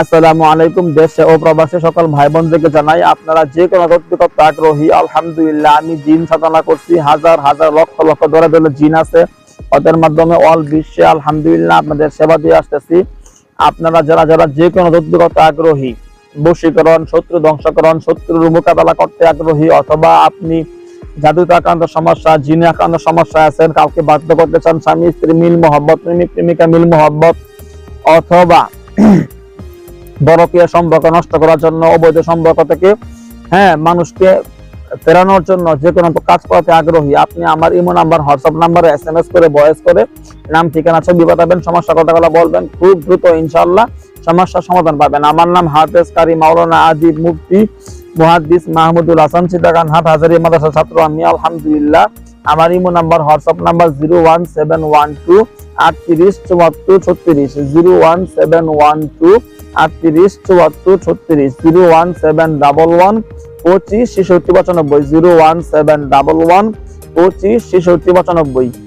আসসালামু আলাইকুম, দেশে ও প্রবাসী সকল ভাই বোনদেরকে জানাই, আপনারা যে কোনো আগ্রহী, আলহামদুলিল্লাহ, আমি জিন সাধনা করছি। হাজার হাজার লক্ষ লক্ষ ধরে ধরে জিন আছে। ওদের মাধ্যমে অল বিশ্বে আলহামদুলিল্লাহ আপনাদের সেবা দিয়ে আসতেছি। আপনারা যারা যারা যে কোনো আগ্রহী, বশীকরণ, শত্রু ধ্বংসকরণ, শত্রুর মোকাবেলা করতে আগ্রহী, অথবা আপনি জাদুতে আক্রান্ত সমস্যা, জিনে আক্রান্ত সমস্যা আছেন, কাউকে বাধ্য করতে চান, স্বামী, স্ত্রী, মিল, মোহব্বত, প্রেমিক, প্রেমিকা, মিল, মোহব্বত, অথবা বরফিয়া সম্পর্ক নষ্ট করার জন্য, অবৈধ সম্পর্ক থেকে হ্যাঁ মানুষকে ফেরানোর জন্য যে কোনো কাজ করাতে আগ্রহী। আপনি আমার ইমো নাম্বার, হোয়াটসঅ্যাপ নাম্বারে এস এম এস করে ভয়েস করে নাম, ঠিকানা, ছবি পাঠাবেন, সমস্যা, কথাগুলো বলবেন, খুব দ্রুত ইনশাল্লাহ সমস্যার সমাধান পাবেন। আমার নাম হাফেজ কারি মাওলানা আদিব মুফতি মুহাদ্দিস মাহমুদুল হাসান চিটাগান হাট হাজারি মাদ্রাসা ছাত্র। আমি আলহামদুলিল্লাহ, আমার imo number, WhatsApp number zero one seven one two আটত্রিশ চুয়াত্তর ছত্রিশ, zero one seven one two আটত্রিশ, চুয়াত্তর, ছত্রিশ, zero one seven double one, পঁচিশ, ছেষট্টি, পঁচানব্বই, zero one seven double one, পঁচিশ, ছেষট্টি, পঁচানব্বই।